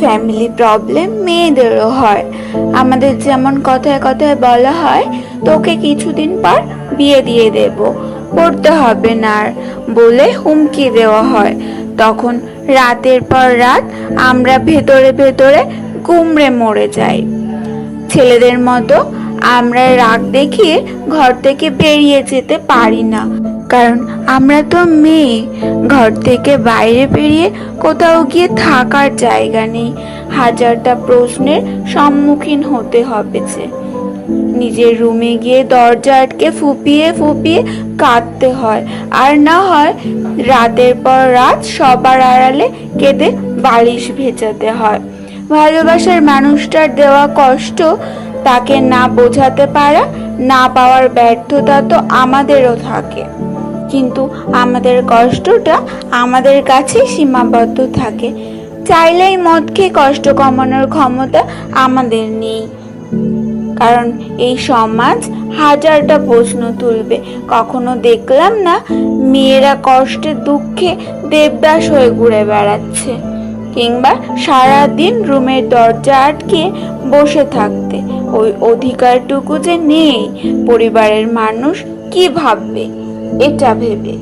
Family problem মেয়েদেরও হয়। আমাদের যেমন কথায় কথায় বলা হয়, তোকে কিছুদিন পর বিয়ে দিয়ে দেব, পড়তে হবে না বলে হুমকি দেওয়া হয়। তখন রাতের পর রাত আমরা ভেতরে ভেতরে কুমড়ে মরে যাই। ছেলেদের মতো আমরা রাগ দেখিয়ে ঘর থেকে বেরিয়ে যেতে পারি না। কারণ আমরা তো মেয়ে, ঘর থেকে বাইরে বেরিয়ে কোথাও গিয়ে থাকার জায়গা নেই। হাজারটা প্রশ্নের সম্মুখীন হতে হবে যে। নিজের রুমে গিয়ে দরজা আটকে ফুপিয়ে ফুপিয়ে কাঁদতে হয়। আর না হয় রাতের পর রাত সবার আড়ালে কেঁদে বালিশ ভেজাতে হয়। ভালোবাসার মানুষটার দেওয়া কষ্ট তাকে না বোঝাতে পারা, না পাওয়ার ব্যর্থতা তো আমাদেরও থাকে। কিন্তু আমাদের কষ্টটা আমাদের কাছে সীমাবদ্ধ থাকে। চাইলেই মদ খেয়ে কষ্ট কমানোর ক্ষমতা আমাদের নেই। কারণ এই সমাজ হাজারটা প্রশ্ন তুলবে। কখনো দেখলাম না মেয়েরা কষ্টে দুঃখে দেবদাস হয়ে ঘুরে বেড়াচ্ছে। কিংবা সারাদিন রুমের দরজা আটকে বসে থাকতে। ওই অধিকারটুকু যে নেই, পরিবারের মানুষ কি ভাববে? এটা ভেবে